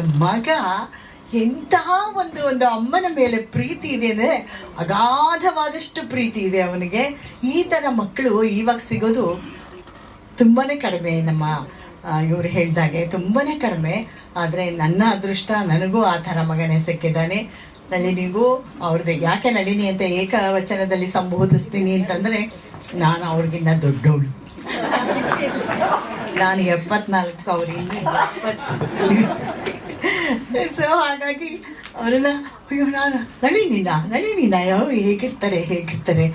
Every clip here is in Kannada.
ಮಗ ಎಂತಹ ಒಂದು ಒಂದು ಅಮ್ಮನ ಮೇಲೆ ಪ್ರೀತಿ ಇದೆ ಅಂದರೆ ಅಗಾಧವಾದಷ್ಟು ಪ್ರೀತಿ ಇದೆ ಅವನಿಗೆ. ಈ ಥರ ಮಕ್ಕಳು ಇವಾಗ ಸಿಗೋದು ತುಂಬಾನೇ ಕಡಿಮೆ ನಮ್ಮ ಇವರು ಹೇಳಿದಾಗೆ ತುಂಬಾನೇ ಕಡಿಮೆ. ಆದರೆ ನನ್ನ ಅದೃಷ್ಟ ನನಗೂ ಆ ಥರ ಮಗನೇ ಸಿಕ್ಕಿದ್ದಾನೆ. ನಳಿನಿಗೂ ಅವ್ರದ್ದು ಯಾಕೆ ನಳಿನಿ ಅಂತ ಏಕವಚನದಲ್ಲಿ ಸಂಬೋಧಿಸ್ತೀನಿ ಅಂತಂದ್ರೆ ನಾನು ಅವ್ರಿಗಿನ್ನ ದೊಡ್ಡವಳು. ನಾನು ಎಪ್ಪತ್ನಾಲ್ಕು ಅವ್ರಿಗೆ ಇಲ್ಲಿ ಸೊ ಹಾಗಾಗಿ ಅವರೆಲ್ಲ, ಅಯ್ಯೋ, ನಾನು ನಳಿನಿಲ್ಲ ನಳಿನಿಲ್ಲ ಯಾವ ಹೇಗಿರ್ತಾರೆ ಹೇಗಿರ್ತಾರೆ?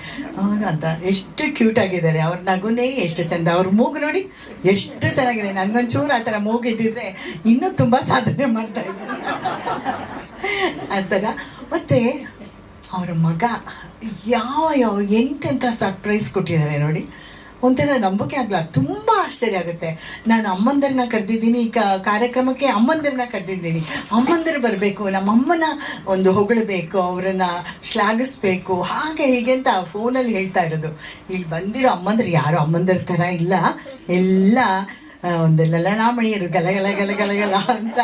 ಅವನು ಅಂತ, ಎಷ್ಟು ಕ್ಯೂಟ್ ಆಗಿದ್ದಾರೆ, ಅವ್ರ ನಗುನೇ ಎಷ್ಟು ಚಂದ, ಅವ್ರ ಮೂಗು ನೋಡಿ ಎಷ್ಟು ಚೆನ್ನಾಗಿದೆ. ನನಗೊಂಚೂರು ಆ ಥರ ಮೂಗಿದ್ದಿದ್ರೆ ಇನ್ನೂ ತುಂಬ ಸಾಧನೆ ಮಾಡ್ತಾ ಇದ್ರು ಆ ಥರ. ಮತ್ತೆ ಅವರ ಮಗ, ಯಾವ ಯಾವ, ಎಂತೆಂಥ ಸರ್ಪ್ರೈಸ್ ಕೊಟ್ಟಿದ್ದಾರೆ ನೋಡಿ. ಒಂಥರ ನಂಬಿಕೆ ಆಗಲ್ಲ ತುಂಬ ಆಶ್ಚರ್ಯ ಆಗುತ್ತೆ. ನಾನು ಅಮ್ಮಂದಿರನ್ನ ಕರೆದಿದ್ದೀನಿ ಈ ಕಾರ್ಯಕ್ರಮಕ್ಕೆ ಅಮ್ಮಂದಿರನ್ನ ಕರೆದಿದ್ದೀನಿ. ಅಮ್ಮಂದಿರು ಬರಬೇಕು, ನಮ್ಮಮ್ಮನ ಒಂದು ಹೊಗಳಬೇಕು, ಅವರನ್ನ ಶ್ಲಾಘಿಸ್ಬೇಕು. ಹಾಗೆ ಹೀಗೆ ಅಂತ ಫೋನಲ್ಲಿ ಹೇಳ್ತಾ ಇರೋದು. ಇಲ್ಲಿ ಬಂದಿರೋ ಅಮ್ಮಂದರು ಯಾರು? ಅಮ್ಮಂದರ ಥರ ಇಲ್ಲ. ಎಲ್ಲ ಒಂದು ಲಲನಾಮಣಿಯರು, ಗಲಗಲ ಗಲಗಲಗಲ ಗಲ ಗಲ ಗಲ ಅಂತ.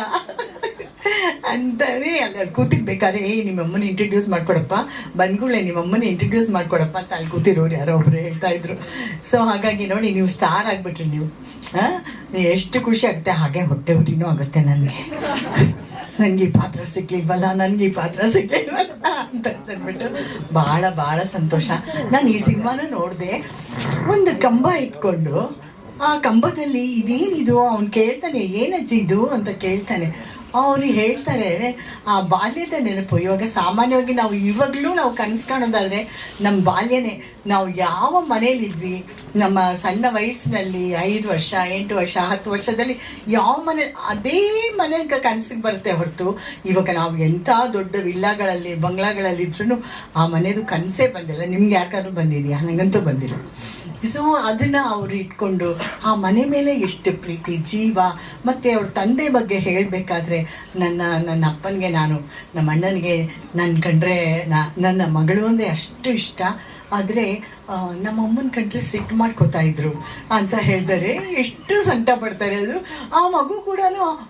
ಅಂತಾನೆ ಅಲ್ಲಿ ಅಲ್ಲಿ ಕೂತಿರ್ಬೇಕಾದ್ರೆ ಏ ನಿಮ್ಮಮ್ಮನ ಇಂಟ್ರಡ್ಯೂಸ್ ಮಾಡ್ಕೊಡಪ್ಪ. ಬಂದ್ಗಳೇ ನಿಮ್ಮಮ್ಮನ ಇಂಟ್ರಡ್ಯೂಸ್ ಮಾಡ್ಕೊಡಪ್ಪ ಅಂತ ಅಲ್ಲಿ ಕೂತಿರೋರು ಯಾರೋ ಒಬ್ರು ಹೇಳ್ತಾ ಇದ್ರು. ಸೊ ಹಾಗಾಗಿ ನೋಡಿ, ನೀವು ಸ್ಟಾರ್ ಆಗ್ಬಿಟ್ರಿ ನೀವು? ಎಷ್ಟು ಖುಷಿ ಆಗುತ್ತೆ. ಹಾಗೆ ಹೊಟ್ಟೆ ಉರಿನೂ ಆಗುತ್ತೆ ನನಗೆ. ನನಗೆ ಈ ಪಾತ್ರ ಸಿಗ್ಲಿಲ್ವಲ್ಲ ನನಗೆ ಈ ಪಾತ್ರ ಸಿಗ್ಲಿಲ್ವಲ್ಲ ಅಂತ ಅಂದ್ಬಿಟ್ಟು ಭಾಳ ಭಾಳ ಸಂತೋಷ. ನಾನು ಈ ಸಿನಿಮಾನ ನೋಡಿದೆ, ಒಂದು ಕಂಬ ಇಟ್ಕೊಂಡು, ಆ ಕಂಬದಲ್ಲಿ ಇದೇನಿದು? ಅವ್ನು ಕೇಳ್ತಾನೆ, ಏನಜ್ಜಿ ಇದು? ಅಂತ ಕೇಳ್ತಾನೆ. ಅವ್ರು ಹೇಳ್ತಾರೆ ಆ ಬಾಲ್ಯದ ನೆನಪು. ಇವಾಗ ಸಾಮಾನ್ಯವಾಗಿ ನಾವು ಇವಾಗಲೂ ನಾವು ಕನಸು ಕಾಣೋದಾದ್ರೆ ನಮ್ಮ ಬಾಲ್ಯನೇ. ನಾವು ಯಾವ ಮನೇಲಿದ್ವಿ ನಮ್ಮ ಸಣ್ಣ ವಯಸ್ಸಿನಲ್ಲಿ, ಐದು ವರ್ಷ, ಎಂಟು ವರ್ಷ, ಹತ್ತು ವರ್ಷದಲ್ಲಿ ಯಾವ ಮನೆ, ಅದೇ ಮನೆ ಕನಸಿಗೆ ಬರುತ್ತೆ ಹೊರತು, ಇವಾಗ ನಾವು ಎಂಥ ದೊಡ್ಡ ವಿಲ್ಲಾಗಳಲ್ಲಿ ಬಂಗ್ಲಾಗಳಲ್ಲಿ ಇದ್ರೂ ಆ ಮನೆದು ಕನಸೇ ಬಂದಿಲ್ಲ. ನಿಮ್ಗೆ ಯಾಕಾದ್ರೂ ಬಂದಿದೆಯಾ? ನನಗಂತೂ ಬಂದಿಲ್ಲ. ಸೊ ಅದನ್ನ ಅವ್ರು ಇಟ್ಕೊಂಡು ಆ ಮನೆ ಮೇಲೆ ಎಷ್ಟು ಪ್ರೀತಿ, ಜೀವ, ಮತ್ತೆ ಅವ್ರ ತಂದೆ ಬಗ್ಗೆ ಹೇಳಬೇಕಾದ್ರೆ ನನ್ನ ನನ್ನ ಅಪ್ಪನಿಗೆ ನಾನು, ನಮ್ಮ ಅಣ್ಣನಿಗೆ ನನ್ನ ಕಂಡ್ರೆ ನನ್ನ ಮಗಳು ಅಂದರೆ ಅಷ್ಟು ಇಷ್ಟ. ಆದರೆ ನಮ್ಮ ಅಮ್ಮನ ಕಂಡ್ರೆ ಸಿಟ್ಟು ಮಾಡ್ಕೋತಾ ಇದ್ರು ಅಂತ ಹೇಳ್ತಾರೆ. ಎಷ್ಟು ಸಂಕಟ ಪಡ್ತಾರೆ ಅದು. ಆ ಮಗು ಕೂಡ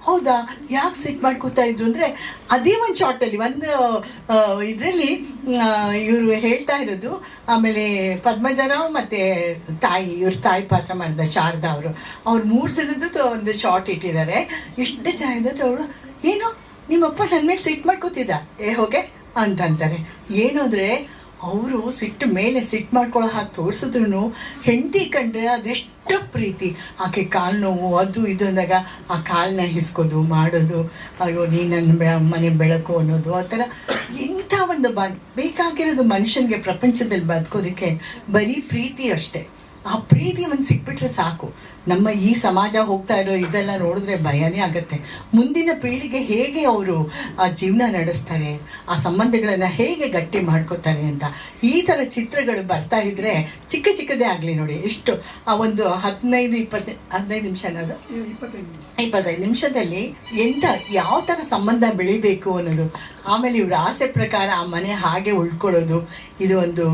ಹೌದಾ, ಯಾಕೆ ಸಿಟ್ಟು ಮಾಡ್ಕೋತಾ ಇದ್ರು ಅಂದರೆ, ಅದೇ ಒಂದು ಶಾರ್ಟಲ್ಲಿ ಒಂದು ಇದರಲ್ಲಿ ಇವರು ಹೇಳ್ತಾ ಇರೋದು, ಆಮೇಲೆ ಪದ್ಮಜರಾವ್ ಮತ್ತು ತಾಯಿ, ಇವ್ರ ತಾಯಿ ಪಾತ್ರ ಮಾಡಿದ ಶಾರದಾ ಅವರು. ಅವ್ರು ಮೂರು ಜನದ್ದು ಒಂದು ಶಾರ್ಟ್ ಇಟ್ಟಿದ್ದಾರೆ. ಎಷ್ಟು ಚೆನ್ನಾಗಿದೆ ಅವರು, ಏನು, ನಿಮ್ಮಪ್ಪ ನನ್ನ ಮೇಲೆ ಸಿಟ್ಟು ಮಾಡ್ಕೋತಿದ್ದ, ಏ, ಹೋಗೆ, ಅಂತಂತಾರೆ. ಏನು ಅಂದರೆ ಅವರು ಸಿಟ್ಟು ಮೇಲೆ ಸಿಟ್ಟು ಮಾಡ್ಕೊಳ್ಳೋ ಹಾಗೆ ತೋರಿಸಿದ್ರು ಹೆಂಡತಿ ಕಂಡ್ರೆ ಅದೆಷ್ಟು ಪ್ರೀತಿ. ಆಕೆ ಕಾಲು ನೋವು, ಅದು ಇದು ಅಂದಾಗ ಆ ಕಾಲನ್ನ ಹಿಸ್ಕೋದು, ಮಾಡೋದು, ಅಯ್ಯೋ ನೀ ನನ್ನ ಮನೆ ಬೆಳಕು ಅನ್ನೋದು, ಆ ಥರ ಇಂಥ ಒಂದು ಬ ಬೇಕಾಗಿರೋದು ಮನುಷ್ಯನಿಗೆ ಪ್ರಪಂಚದಲ್ಲಿ ಬದುಕೋದಕ್ಕೆ ಬರೀ ಪ್ರೀತಿ ಅಷ್ಟೇ. ಆ ಪ್ರೀತಿ ಒಂದು ಸಿಕ್ಬಿಟ್ರೆ ಸಾಕು. ನಮ್ಮ ಈ ಸಮಾಜ ಹೋಗ್ತಾ ಇರೋ ಇದೆಲ್ಲ ನೋಡಿದ್ರೆ ಭಯನೇ ಆಗುತ್ತೆ. ಮುಂದಿನ ಪೀಳಿಗೆ ಹೇಗೆ ಅವರು ಆ ಜೀವನ ನಡೆಸ್ತಾರೆ ಆ ಸಂಬಂಧಗಳನ್ನು ಹೇಗೆ ಗಟ್ಟಿ ಮಾಡ್ಕೋತಾರೆ ಅಂತ ಈ ಥರ ಚಿತ್ರಗಳು ಬರ್ತಾ ಇದ್ರೆ ಚಿಕ್ಕ ಚಿಕ್ಕದೇ ಆಗಲಿ ನೋಡಿ. ಎಷ್ಟು ಆ ಒಂದು ಹದಿನೈದು ಇಪ್ಪತ್ತು ಹದಿನೈದು ನಿಮಿಷ ಅನ್ನೋದು ಇಪ್ಪತ್ತೈದು ನಿಮಿಷದಲ್ಲಿ ಎಂತ ಯಾವ ಥರ ಸಂಬಂಧ ಬೆಳಿಬೇಕು ಅನ್ನೋದು. ಆಮೇಲೆ ಇವರು ಆಸೆ ಪ್ರಕಾರ ಆ ಮನೆ ಹಾಗೆ ಉಳ್ಕೊಳ್ಳೋದು ಇದು ಒಂದು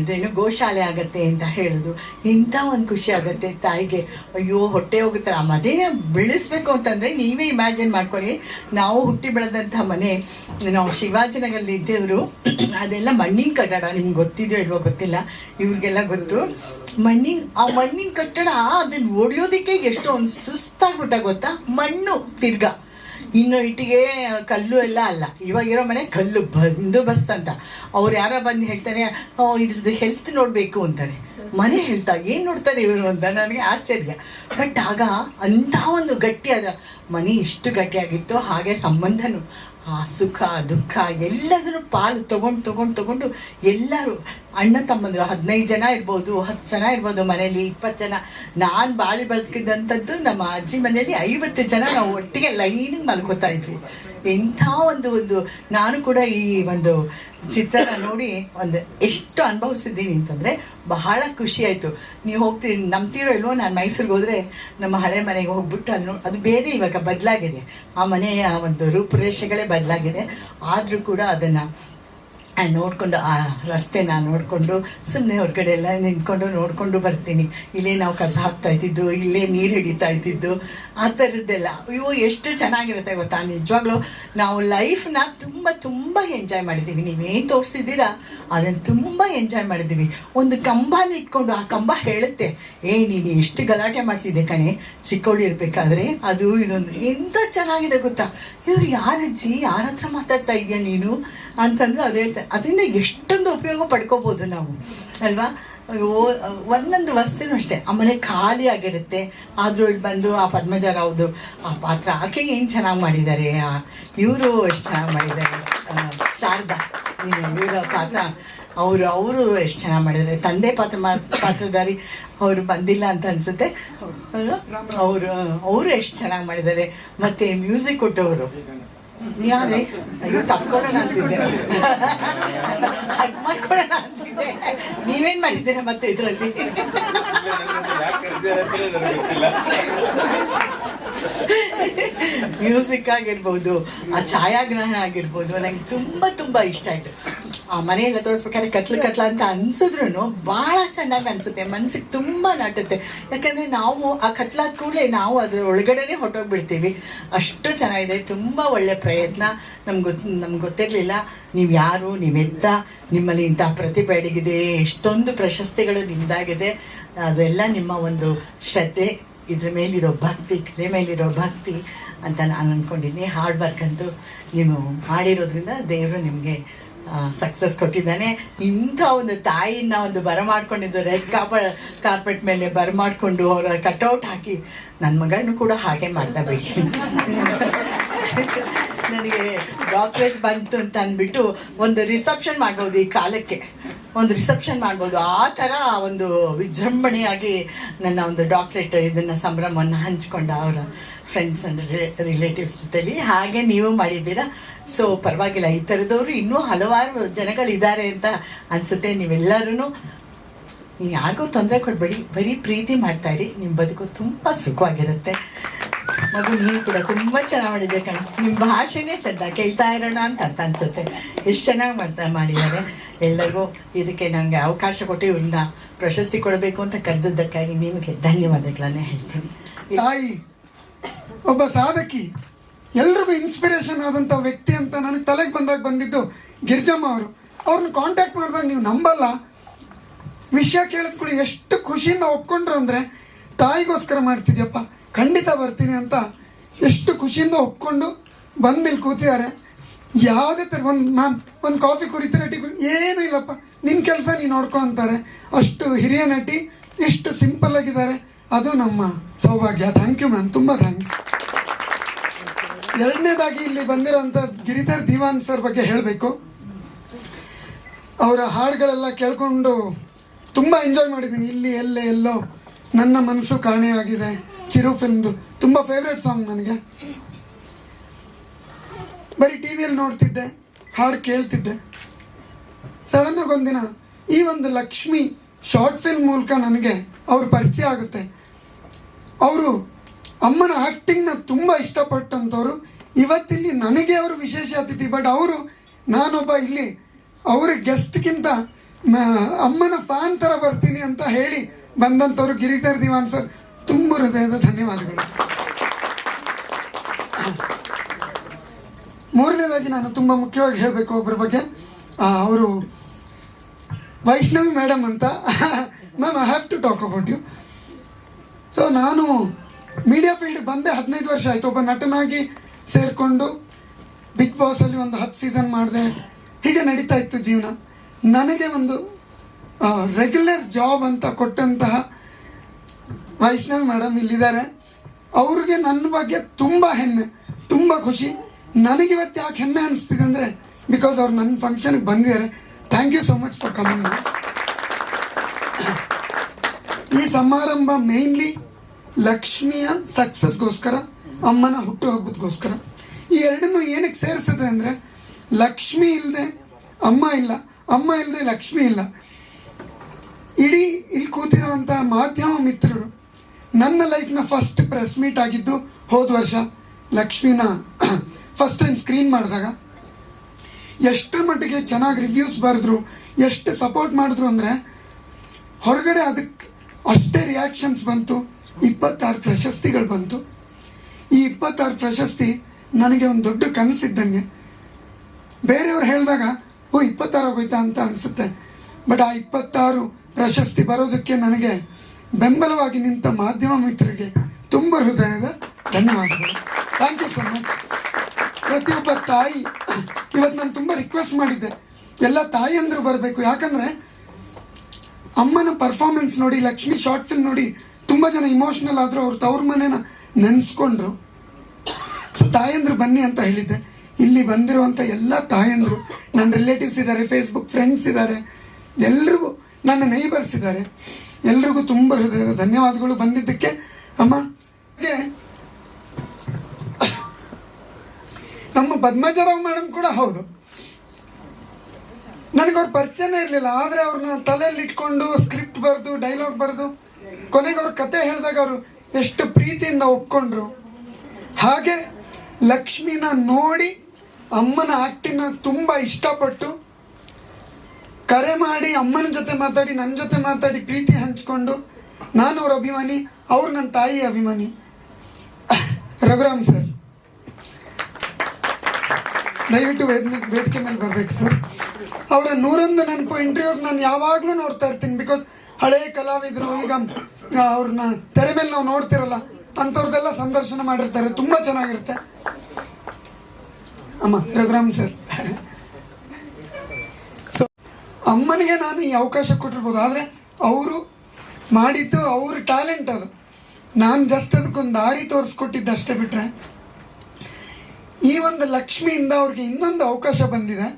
ಇದೇನು ಗೋಶಾಲೆ ಆಗತ್ತೆ ಅಂತ ಹೇಳೋದು. ಇಂಥ ಒಂದು ಖುಷಿ ಆಗುತ್ತೆ ತಾಯಿಗೆ. ಅಯ್ಯೋ, ಹೊಟ್ಟೆ ಹೋಗುತ್ತಲ್ಲ. ಆ ಮನೆನ ಬೆಳೆಸ್ಬೇಕು ಅಂತಂದ್ರೆ ನೀವೇ ಇಮ್ಯಾಜಿನ್ ಮಾಡ್ಕೊಳ್ಳಿ. ನಾವು ಹುಟ್ಟಿ ಬೆಳೆದಂಥ ಮನೆ, ನಾವು ಶಿವಾಜಿನಗರಲ್ಲಿ ಇದ್ದವರು, ಅದೆಲ್ಲ ಮಣ್ಣಿನ ಕಟ್ಟಡ ನಿಮ್ಗೆ ಗೊತ್ತಿದೆಯೋ ಇಲ್ವೋ ಗೊತ್ತಿಲ್ಲ. ಇವ್ರಿಗೆಲ್ಲ ಗೊತ್ತು. ಮಣ್ಣಿನ, ಆ ಮಣ್ಣಿನ ಕಟ್ಟಡ ಅದನ್ನ ಒಡೆಯೋದಕ್ಕೆ ಎಷ್ಟೊಂದು ಸುಸ್ತಾಗ್ಬಿಟ್ಟ ಗೊತ್ತಾ? ಮಣ್ಣು, ತಿರ್ಗಾ. ಇನ್ನು ಇಟ್ಟಿಗೆ ಕಲ್ಲು ಎಲ್ಲ ಅಲ್ಲ. ಇವಾಗಿರೋ ಮನೆ ಕಲ್ಲು ಬಂದು ಬಸ್ತ್ ಅಂತ. ಅವ್ರು ಯಾರೋ ಬಂದು ಹೇಳ್ತಾರೆ "ಓ, ಇದ್ರದ್ದು ಹೆಲ್ತ್ ನೋಡಬೇಕು ಅಂತಾರೆ. ಮನೆ ಹೆಲ್ತ ಏನು ನೋಡ್ತಾರೆ ಇವರು ಅಂತ? ನನಗೆ ಆಶ್ಚರ್ಯ. ಬಟ್ ಆಗ ಅಂಥ ಒಂದು ಗಟ್ಟಿಯಾದ ಮನೆ ಎಷ್ಟು ಗಟ್ಟಿಯಾಗಿತ್ತು ಹಾಗೆ ಸಂಬಂಧನು. ಆ ಸುಖ ದುಃಖ ಎಲ್ಲದನ್ನು ಪಾಲು ತಗೊಂಡು ತಗೊಂಡು ತಗೊಂಡು ಎಲ್ಲರೂ ಅಣ್ಣ ತಮ್ಮಂದ್ರು ಹದಿನೈದು ಜನ ಇರ್ಬೋದು, ಹತ್ತು ಜನ ಇರ್ಬೋದು ಮನೇಲಿ ಇಪ್ಪತ್ತು ಜನ. ನಾನು ಬಾಳಿ ಬದುಕಿದಂಥದ್ದು ನಮ್ಮ ಅಜ್ಜಿ ಮನೆಯಲ್ಲಿ ಐವತ್ತು ಜನ ನಾವು ಒಟ್ಟಿಗೆ ಲೈನಿಗೆ ಮಲ್ಕೋತಾ ಇದ್ವಿ. ಎಂಥ ಒಂದು ಒಂದು, ನಾನು ಕೂಡ ಈ ಒಂದು ಚಿತ್ರನ ನೋಡಿ ಒಂದು ಎಷ್ಟು ಅನುಭವಿಸಿದ್ದೀನಿ ಅಂತಂದರೆ ಬಹಳ ಖುಷಿ ಆಯಿತು. ನೀವು ಹೋಗ್ತೀನಿ ನಂಬ್ತೀರೋ ಇಲ್ವೋ, ನಾನು ಮೈಸೂರಿಗೆ ಹೋದರೆ ನಮ್ಮ ಹಳೆ ಮನೆಗೆ ಹೋಗ್ಬಿಟ್ಟು ಅಲ್ಲಿ ಅದು ಬೇರೆ ಇವಾಗ ಬದಲಾಗಿದೆ. ಆ ಮನೆಯ ಒಂದು ರೂಪುರೇಷೆಗಳೇ ಬದಲಾಗಿದೆ. ಆದರೂ ಕೂಡ ಅದನ್ನು ನೋಡಿಕೊಂಡು, ಆ, ರಸ್ತೆನ ನೋಡಿಕೊಂಡು ಸುಮ್ಮನೆ ಹೊರಗಡೆ ಎಲ್ಲ ನಿಂತ್ಕೊಂಡು ನೋಡಿಕೊಂಡು ಬರ್ತೀನಿ. ಇಲ್ಲೇ ನಾವು ಕಸ ಹಾಕ್ತಾ ಇದ್ದಿದ್ದು, ಇಲ್ಲೇ ನೀರು ಹಿಡಿತಾ ಇದ್ದಿದ್ದು, ಆ ಥರದ್ದೆಲ್ಲ. ಅಯ್ಯೋ, ಎಷ್ಟು ಚೆನ್ನಾಗಿರುತ್ತೆ ಗೊತ್ತಾ? ನಿಜವಾಗ್ಲೂ ನಾವು ಲೈಫ್ನ ತುಂಬ ತುಂಬ ಎಂಜಾಯ್ ಮಾಡಿದ್ದೀವಿ. ನೀವೇನು ತೋರಿಸಿದ್ದೀರಾ? ಅದನ್ನು ತುಂಬ ಎಂಜಾಯ್ ಮಾಡಿದ್ದೀವಿ. ಒಂದು ಕಂಬನ ಇಟ್ಕೊಂಡು ಆ ಕಂಬ ಹೇಳುತ್ತೆ, ಏ, ನೀನು ಎಷ್ಟು ಗಲಾಟೆ ಮಾಡ್ತಿದ್ದೆ ಕಣೆ. ಚಿಕ್ಕವಳಿರ್ಬೇಕಾದ್ರೆ ಅದು, ಇದೊಂದು ಎಂಥ ಚೆನ್ನಾಗಿದೆ ಗೊತ್ತಾ? ಇವ್ರು ಯಾರಜ್ಜಿ? ಯಾರ ಹತ್ರ ಮಾತಾಡ್ತಾ ಇದೆಯಾ ನೀನು? ಅಂತಂದ್ರೆ ಅವ್ರು ಹೇಳ್ತಾರೆ. ಅದರಿಂದ ಎಷ್ಟೊಂದು ಉಪಯೋಗ ಪಡ್ಕೋಬೋದು ನಾವು, ಅಲ್ವಾ? ಒಂದೊಂದು ವಸ್ತುನೂ ಅಷ್ಟೇ. ಆ ಮನೆ ಖಾಲಿ ಆಗಿರುತ್ತೆ ಆದರೂ ಇಲ್ಲಿ ಬಂದು ಆ ಪದ್ಮಜರಾವ್ದು ಆ ಪಾತ್ರ. ಆಕೆ ಏನು ಚೆನ್ನಾಗಿ ಮಾಡಿದ್ದಾರೆ ಇವರು ಎಷ್ಟು ಚೆನ್ನಾಗಿ ಮಾಡಿದ್ದಾರೆ ಶಾರದಾ ಇವರ ಪಾತ್ರ. ಅವರು ಅವರು ಎಷ್ಟು ಚೆನ್ನಾಗಿ ಮಾಡಿದ್ದಾರೆ ತಂದೆ ಪಾತ್ರ ಮಾ- ಪಾತ್ರಧಾರಿ ಅವರು ಬಂದಿಲ್ಲ ಅಂತ ಅನ್ಸುತ್ತೆ. ಅವರು ಅವರು ಎಷ್ಟು ಚೆನ್ನಾಗಿ ಮಾಡಿದ್ದಾರೆ ಮತ್ತೆ ಮ್ಯೂಸಿಕ್ ಕೊಟ್ಟವರು. ಯಾರೇ? ಅಯ್ಯೋ ತಪ್ಕೊಳ್ಳೋಣ ಅಂತಿದ್ದೆ. ಅದು ಮಾಡ್ಕೊಳ್ಳೋಣ ಅಂತಿದ್ದೆ. ನೀವೇನ್ ಮಾಡಿದ್ದೀರಾ ಮತ್ತೆ ಇದರಲ್ಲಿ? ಮ್ಯೂಸಿಕ್ ಆಗಿರ್ಬೋದು ಆ ಛಾಯಾಗ್ರಹಣ ಆಗಿರ್ಬೋದು ನಂಗೆ ತುಂಬಾ ತುಂಬಾ ಇಷ್ಟ ಆಯ್ತು. ಆ ಮನೆಯೆಲ್ಲ ತೋರಿಸ್ಬೇಕಾದ್ರೆ ಕತ್ಲು ಕತ್ಲ ಅಂತ ಅನ್ಸಿದ್ರು ಭಾಳ ಚೆನ್ನಾಗಿ ಅನ್ಸುತ್ತೆ. ಮನ್ಸಿಗೆ ತುಂಬ ನಾಟುತ್ತೆ. ಯಾಕಂದ್ರೆ ನಾವು ಆ ಕತ್ಲಾದ ಕೂಡಲೇ ನಾವು ಅದ್ರ ಒಳಗಡೆನೆ ಹೊಟ್ಟೋಗ್ಬಿಡ್ತೀವಿ ಅಷ್ಟು ಚೆನ್ನಾಗಿದೆ. ತುಂಬ ಒಳ್ಳೆ ಪ್ರಯತ್ನ. ನಮ್ಗೆ ನಮ್ಗೆ ಗೊತ್ತಿರಲಿಲ್ಲ. ನೀವು ಯಾರು ನೀವೆತ್ತ ನಿಮ್ಮಲ್ಲಿ ಇಂಥ ಪ್ರತಿಭೆ ಅಡಗಿದೆ ಎಷ್ಟೊಂದು ಪ್ರಶಸ್ತಿಗಳು ನಿಮ್ಮದಾಗಿದೆ ಅದೆಲ್ಲ ನಿಮ್ಮ ಒಂದು ಶ್ರದ್ಧೆ ಇದ್ರ ಮೇಲಿರೋ ಭಕ್ತಿ ಕಲೆ ಮೇಲಿರೋ ಭಕ್ತಿ ಅಂತ ನಾನು ಅನ್ಕೊಂಡಿದ್ದೀನಿ. ಹಾರ್ಡ್ ವರ್ಕ್ ಅಂತೂ ನೀವು ಮಾಡಿರೋದ್ರಿಂದ ದೇವರು ನಿಮಗೆ ಸಕ್ಸಸ್ ಕೊಟ್ಟಿದ್ದಾನೆ. ಇಂಥ ಒಂದು ತಾಯಿನ ಒಂದು ಬರಮಾಡ್ಕೊಂಡಿದ್ದು ರೆಡ್ ಕಾಪ ಕಾರ್ಪೆಟ್ ಮೇಲೆ ಬರಮಾಡ್ಕೊಂಡು ಅವರ ಕಟೌಟ್ ಹಾಕಿ ನನ್ನ ಮಗನೂ ಕೂಡ ಹಾಗೆ ಮಾಡ್ತಾ ನನಗೆ ಡಾಕ್ಟ್ರೇಟ್ ಬಂತು ಅಂತ ಅಂದ್ಬಿಟ್ಟು ಒಂದು ರಿಸೆಪ್ಷನ್ ಮಾಡ್ಬೋದು ಈ ಕಾಲಕ್ಕೆ. ಒಂದು ರಿಸೆಪ್ಷನ್ ಮಾಡ್ಬೋದು. ಆ ಥರ ಒಂದು ವಿಜೃಂಭಣೆಯಾಗಿ ನನ್ನ ಒಂದು ಡಾಕ್ಟ್ರೇಟ್ ಇದನ್ನು ಸಂಭ್ರಮವನ್ನು ಹಂಚ್ಕೊಂಡ ಅವರ ಫ್ರೆಂಡ್ಸ್ ಅಂಡ್ ರಿಲೇಟಿವ್ಸ್ ಜೊತೆಲಿ ಹಾಗೆ ನೀವು ಮಾಡಿದ್ದೀರಾ. ಸೊ ಪರವಾಗಿಲ್ಲ, ಈ ಥರದವರು ಇನ್ನೂ ಹಲವಾರು ಜನಗಳಿದ್ದಾರೆ ಅಂತ ಅನಿಸುತ್ತೆ. ನೀವೆಲ್ಲರೂ ಯಾರಿಗೂ ತೊಂದರೆ ಕೊಡಬೇಡಿ. ಬರೀ ಪ್ರೀತಿ ಮಾಡ್ತಾ ಇರಿ. ನಿಮ್ಮ ಬದುಕು ತುಂಬ ಸುಖವಾಗಿರುತ್ತೆ. ಮಗು ನೀನು ಕೂಡ ತುಂಬ ಚೆನ್ನಾಗಿ ಮಾಡಿದೆ ಕಣ. ನಿಮ್ಮ ಭಾಷೆನೇ ಚೆಂದ ಕೇಳ್ತಾ ಇರೋಣ ಅಂತ ಅಂತ ಅನಿಸುತ್ತೆ. ಎಷ್ಟು ಚೆನ್ನಾಗಿ ಮಾಡ್ತಾ ಮಾಡಿದ್ದಾರೆ. ಎಲ್ಲರಿಗೂ ಇದಕ್ಕೆ ನನಗೆ ಅವಕಾಶ ಕೊಟ್ಟು ಇವ್ರನ್ನ ಪ್ರಶಸ್ತಿ ಕೊಡಬೇಕು ಅಂತ ಕರೆದಿದ್ದಕ್ಕಾಗಿ ನಿಮಗೆ ಧನ್ಯವಾದಗಳನ್ನೇ ಹೇಳ್ತೀನಿ. ತಾಯಿ, ಒಬ್ಬ ಸಾಧಕಿ, ಎಲ್ರಿಗೂ ಇನ್ಸ್ಪಿರೇಷನ್ ಆದಂಥ ವ್ಯಕ್ತಿ ಅಂತ ನನಗೆ ತಲೆಗೆ ಬಂದಾಗ ಬಂದಿದ್ದು ಗಿರಿಜಮ್ಮ ಅವರು. ಅವ್ರನ್ನ ಕಾಂಟ್ಯಾಕ್ಟ್ ಮಾಡಿದಾಗ ನೀವು ನಂಬಲ್ಲ. ವಿಷಯ ಕೇಳಿದ್ಕೊಳ್ಳಿ ಎಷ್ಟು ಖುಷಿಯಿಂದ ಒಪ್ಕೊಂಡ್ರು ಅಂದರೆ ತಾಯಿಗೋಸ್ಕರ ಮಾಡ್ತಿದ್ಯಪ್ಪ. ಖಂಡಿತ ಬರ್ತೀನಿ ಅಂತ ಎಷ್ಟು ಖುಷಿಯಿಂದ ಒಪ್ಕೊಂಡು ಬಂದು ಇಲ್ಲಿ ಕೂತಿದ್ದಾರೆ ಯಾವುದೇ ಥರ ಒಂದು ಮ್ಯಾಮ್, ಒಂದು ಕಾಫಿ ಕುಡಿತಾರೆ, ಟೀ ಏನೂ ಇಲ್ಲಪ್ಪ. ನಿನ್ನ ಕೆಲಸ ನೀನು ನೋಡ್ಕೊ ಅಂತಾರೆ. ಅಷ್ಟು ಹಿರಿಯ ನಟಿ ಎಷ್ಟು ಸಿಂಪಲ್ ಆಗಿದ್ದಾರೆ. ಅದು ನಮ್ಮ ಸೌಭಾಗ್ಯ. ಥ್ಯಾಂಕ್ ಯು ಮ್ಯಾಮ್, ತುಂಬ ಥ್ಯಾಂಕ್ಸ್. ಎರಡನೇದಾಗಿ ಇಲ್ಲಿ ಬಂದಿರೋಂಥ ಗಿರಿಧರ್ ದಿವಾನ್ ಸರ್ ಬಗ್ಗೆ ಹೇಳಬೇಕು. ಅವರ ಹಾಡುಗಳೆಲ್ಲ ಕೇಳಿಕೊಂಡು ತುಂಬ ಎಂಜಾಯ್ ಮಾಡಿದ್ದೀನಿ ಇಲ್ಲಿ, ಎಲ್ಲೇ, ಎಲ್ಲೋ. ನನ್ನ ಮನಸ್ಸು ಕಾಣೆಯಾಗಿದೆ ಚಿರು ಫಿಲ್ಮ್ದು ತುಂಬ ಫೇವ್ರೆಟ್ ಸಾಂಗ್ ನನಗೆ. ಬರೀ ಟಿ ವಿಯಲ್ಲಿ ನೋಡ್ತಿದ್ದೆ, ಹಾಡು ಕೇಳ್ತಿದ್ದೆ. ಸಡನ್ನಾಗಿ ಒಂದಿನ ಈ ಒಂದು ಲಕ್ಷ್ಮಿ ಶಾರ್ಟ್ ಫಿಲ್ಮ್ ಮೂಲಕ ನನಗೆ ಅವ್ರ ಪರಿಚಯ ಆಗುತ್ತೆ. ಅವರು ಅಮ್ಮನ ಆ್ಯಕ್ಟಿಂಗ್ನ ತುಂಬ ಇಷ್ಟಪಟ್ಟಂಥವ್ರು ಇವತ್ತಿಲ್ಲಿ ನನಗೆ ಅವರು ವಿಶೇಷ ಅತಿಥಿ ಬಟ್ ಅವರು ನಾನೊಬ್ಬ ಇಲ್ಲಿ ಅವ್ರ ಗೆಸ್ಟ್ಗಿಂತ ಅಮ್ಮನ ಫ್ಯಾನ್ ಥರ ಬರ್ತೀನಿ ಅಂತ ಹೇಳಿ ಬಂದಂಥವ್ರು ಗಿರಿಧರ್ ದಿವಾನ್ ಸರ್, ತುಂಬ ಹೃದಯದ ಧನ್ಯವಾದಗಳು. ಮೂರನೇದಾಗಿ ನಾನು ತುಂಬ ಮುಖ್ಯವಾಗಿ ಹೇಳಬೇಕು ಒಬ್ಬರ ಬಗ್ಗೆ. ಅವರು ವೈಷ್ಣವಿ ಮೇಡಮ್ ಅಂತ. Ma'am I have to talk about you so ನಾನು ಮೀಡಿಯಾ ಫೀಲ್ಡ್ ಬಂದೆ ಹದಿನೈದು ವರ್ಷ ಆಯಿತು. ಒಬ್ಬ ನಟನಾಗಿ ಸೇರಿಕೊಂಡು ಬಿಗ್ ಬಾಸಲ್ಲಿ ಒಂದು ಹತ್ತು ಸೀಸನ್ ಮಾಡಿದೆ. ಹೀಗೆ ನಡೀತಾ ಇತ್ತು ಜೀವನ. ನನಗೆ ಒಂದು ರೆಗ್ಯುಲರ್ ಜಾಬ್ ಅಂತ ಕೊಟ್ಟಂತಹ ವೈಷ್ಣವ್ ಮೇಡಮ್ ಇಲ್ಲಿದ್ದಾರೆ. ಅವ್ರಿಗೆ ನನ್ನ ಬಗ್ಗೆ ತುಂಬ ಹೆಮ್ಮೆ, ತುಂಬ ಖುಷಿ. ನನಗಿವತ್ತು ಯಾಕೆ ಹೆಮ್ಮೆ ಅನಿಸ್ತಿದೆ ಅಂದರೆ ಬಿಕಾಸ್ ಅವ್ರು ನನ್ನ ಫಂಕ್ಷನ್ಗೆ ಬಂದಿದ್ದಾರೆ. Thank you so much for coming ಈ ಸಮಾರಂಭ ಮೇನ್ಲಿ ಲಕ್ಷ್ಮಿಯ ಸಕ್ಸಸ್ಗೋಸ್ಕರ ಅಮ್ಮನ ಹುಟ್ಟುಹಬ್ಬದಗೋಸ್ಕರ ಈ ಎರಡನ್ನೂ ಏನಕ್ಕೆ ಸೇರಿಸಿದೆ ಅಂದರೆ, ಲಕ್ಷ್ಮಿ ಇಲ್ಲದೆ ಅಮ್ಮ ಇಲ್ಲ, ಅಮ್ಮ ಇಲ್ಲದೆ ಲಕ್ಷ್ಮಿ ಇಲ್ಲ. ಇಡೀ ಇಲ್ಲಿ ಕೂತಿರುವಂಥ ಮಾಧ್ಯಮ ಮಿತ್ರರು ನನ್ನ ಲೈಫ್ನ ಫಸ್ಟ್ ಪ್ರೆಸ್ ಮೀಟ್ ಆಗಿದ್ದು ಹೋದ ವರ್ಷ ಲಕ್ಷ್ಮಿನ ಫಸ್ಟ್ ಟೈಮ್ ಸ್ಕ್ರೀನ್ ಮಾಡಿದಾಗ ಎಷ್ಟರ ಮಟ್ಟಿಗೆ ಚೆನ್ನಾಗಿ ರಿವ್ಯೂಸ್ ಬರೆದ್ರು, ಎಷ್ಟು ಸಪೋರ್ಟ್ ಮಾಡಿದ್ರು ಅಂದರೆ ಹೊರಗಡೆ ಅದಕ್ಕೆ ಅಷ್ಟೇ ರಿಯಾಕ್ಷನ್ಸ್ ಬಂತು, ಇಪ್ಪತ್ತಾರು ಪ್ರಶಸ್ತಿಗಳು ಬಂತು. ಈ ಇಪ್ಪತ್ತಾರು ಪ್ರಶಸ್ತಿ ನನಗೆ ಒಂದು ದೊಡ್ಡ ಕನಸಿದ್ದಂಗೆ. ಬೇರೆಯವ್ರು ಹೇಳಿದಾಗ, ಓ, ಇಪ್ಪತ್ತಾರು ಹೋಗೋಯ್ತಾ ಅಂತ ಅನಿಸುತ್ತೆ. ಬಟ್ ಆ ಇಪ್ಪತ್ತಾರು ಪ್ರಶಸ್ತಿ ಬರೋದಕ್ಕೆ ನನಗೆ ಬೆಂಬಲವಾಗಿ ನಿಂತ ಮಾಧ್ಯಮ ಮಿತ್ರರಿಗೆ ತುಂಬ ಹೃದಯದ ಧನ್ಯವಾದಗಳು. ಥ್ಯಾಂಕ್ ಯು ಸೊ ಮಚ್ ಪ್ರತಿಯೊಬ್ಬ ತಾಯಿ, ಇವತ್ತು ನಾನು ತುಂಬ ರಿಕ್ವೆಸ್ಟ್ ಮಾಡಿದ್ದೆ. ಎಲ್ಲ ತಾಯಿಯಂದರು ಬರಬೇಕು. ಯಾಕಂದರೆ ಅಮ್ಮನ ಪರ್ಫಾರ್ಮೆನ್ಸ್ ನೋಡಿ, ಲಕ್ಷ್ಮಿ ಶಾರ್ಟ್ ಫಿಲ್ಮ್ ನೋಡಿ ತುಂಬ ಜನ ಇಮೋಷ್ನಲ್ ಆದರೂ ಅವ್ರು ತವ್ರ ಮನೇನ ನೆನೆಸ್ಕೊಂಡ್ರು. ಸೊ ತಾಯಂದ್ರು ಬನ್ನಿ ಅಂತ ಹೇಳಿದ್ದೆ. ಇಲ್ಲಿ ಬಂದಿರುವಂಥ ಎಲ್ಲ ತಾಯಂದರು ನನ್ನ ರಿಲೇಟಿವ್ಸ್ ಇದ್ದಾರೆ ಫೇಸ್ಬುಕ್ ಫ್ರೆಂಡ್ಸ್ ಇದ್ದಾರೆ. ಎಲ್ರಿಗೂ ನನ್ನ ನೈಬರ್ಸ್ ಇದ್ದಾರೆ ಎಲ್ರಿಗೂ ತುಂಬ ಹೃದಯದ ಧನ್ಯವಾದಗಳು. ಬಂದಿದ್ದಕ್ಕೆ ಅಮ್ಮ ನಮ್ಮ ಪದ್ಮಜರಾವ್ ಮೇಡಮ್ ಕೂಡ ಹೌದು. ನನಗೆ ಅವ್ರ ಪರಿಚಯನೇ ಇರಲಿಲ್ಲ. ಆದರೆ ಅವ್ರನ್ನ ತಲೆಯಲ್ಲಿ ಇಟ್ಕೊಂಡು ಸ್ಕ್ರಿಪ್ಟ್ ಬರೆದು, ಡೈಲಾಗ್ ಬರೆದು, ಕೊನೆಗೆ ಅವ್ರ ಕತೆ ಹೇಳಿದಾಗ ಅವರು ಎಷ್ಟು ಪ್ರೀತಿಯಿಂದ ಒಪ್ಕೊಂಡ್ರು. ಹಾಗೆ ಲಕ್ಷ್ಮಿನ ನೋಡಿ ಅಮ್ಮನ ಆಕ್ಟಿನ ತುಂಬ ಇಷ್ಟಪಟ್ಟು ಕರೆ ಮಾಡಿ ಅಮ್ಮನ ಜೊತೆ ಮಾತಾಡಿ ನನ್ನ ಜೊತೆ ಮಾತಾಡಿ ಪ್ರೀತಿ ಹಂಚ್ಕೊಂಡು ನಾನು ಅವ್ರ ಅಭಿಮಾನಿ, ಅವ್ರು ನನ್ನ ತಾಯಿ ಅಭಿಮಾನಿ. ರಘುರಾಮ್ ಸರ್. ದಯವಿಟ್ಟು ವೇದ ವೇದಿಕೆ ಮೇಲೆ ಬರ್ಬೇಕು ಸರ್. ಅವರ ನೂರೊಂದು ನೆನಪು ಇಂಟರ್ವ್ಯೂಸ್ ನಾನು ಯಾವಾಗಲೂ ನೋಡ್ತಾ ಇರ್ತೀನಿ ಬಿಕಾಸ್ ಹಳೆ ಕಲಾವಿದರು, ಈಗ ಅವ್ರನ್ನ ತೆರೆ ಮೇಲೆ ನಾವು ನೋಡ್ತಿರಲ್ಲ ಅಂಥವ್ರದ್ದೆಲ್ಲ ಸಂದರ್ಶನ ಮಾಡಿರ್ತಾರೆ, ತುಂಬ ಚೆನ್ನಾಗಿರುತ್ತೆ. ಅಮ್ಮ, ರಘುರಾಮ್ ಸರ್. ಅಮ್ಮನಿಗೆ ನಾನು ಈ ಅವಕಾಶ ಕೊಟ್ಟಿರ್ಬೋದು. ಆದರೆ ಅವರು ಮಾಡಿದ್ದು ಅವ್ರ ಟ್ಯಾಲೆಂಟ್ ಅದು. ನಾನು ಜಸ್ಟ್ ಅದಕ್ಕೊಂದು ದಾರಿ ತೋರಿಸ್ಕೊಟ್ಟಿದ್ದಷ್ಟೇ ಬಿಟ್ಟರೆ ಈ ಒಂದು ಲಕ್ಷ್ಮಿಯಿಂದ ಅವ್ರಿಗೆ ಇನ್ನೊಂದು ಅವಕಾಶ ಬಂದಿದೆ.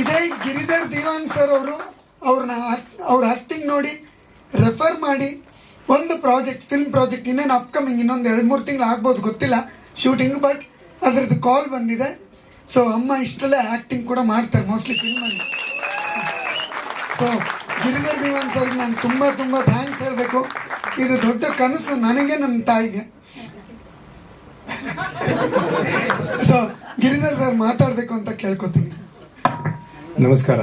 ಇದೇ ಗಿರಿಧರ್ ದಿವಾನ್ ಸರ್ ಅವರು ಅವ್ರನ್ನ ಅವ್ರ ಆ್ಯಕ್ಟಿಂಗ್ ನೋಡಿ ರೆಫರ್ ಮಾಡಿ ಒಂದು ಪ್ರಾಜೆಕ್ಟ್ ಫಿಲ್ಮ್ ಪ್ರಾಜೆಕ್ಟ್ ಇನ್ನೇನು ಅಪ್ಕಮಿಂಗ್ ಇನ್ನೊಂದು ಎರಡು ಮೂರು ತಿಂಗಳು ಆಗ್ಬೋದು, ಗೊತ್ತಿಲ್ಲ ಶೂಟಿಂಗ್ ಬಟ್ ಅದರದ್ದು ಕಾಲ್ ಬಂದಿದೆ. ಸೊ ಅಮ್ಮ ಇಷ್ಟರಲ್ಲೇ ಆ್ಯಕ್ಟಿಂಗ್ ಕೂಡ ಮಾಡ್ತಾರೆ ಮೋಸ್ಟ್ಲಿ ಫಿಲ್ಮಲ್ಲಿ ಸೊ ಗಿರಿಧರ್ ದಿವಾನ್ ಸರ್ ನಾನು ತುಂಬ ತುಂಬ ಥ್ಯಾಂಕ್ಸ್ ಹೇಳಬೇಕು. ಇದು ದೊಡ್ಡ ಕನಸು ನನಗೆ ನನ್ನ ತಾಯಿಗೆ. ಸೊ ಗಿರಿಧರ್ ಸರ್ ಮಾತಾಡಬೇಕು ಅಂತ ಕೇಳ್ಕೊತೀನಿ. ನಮಸ್ಕಾರ.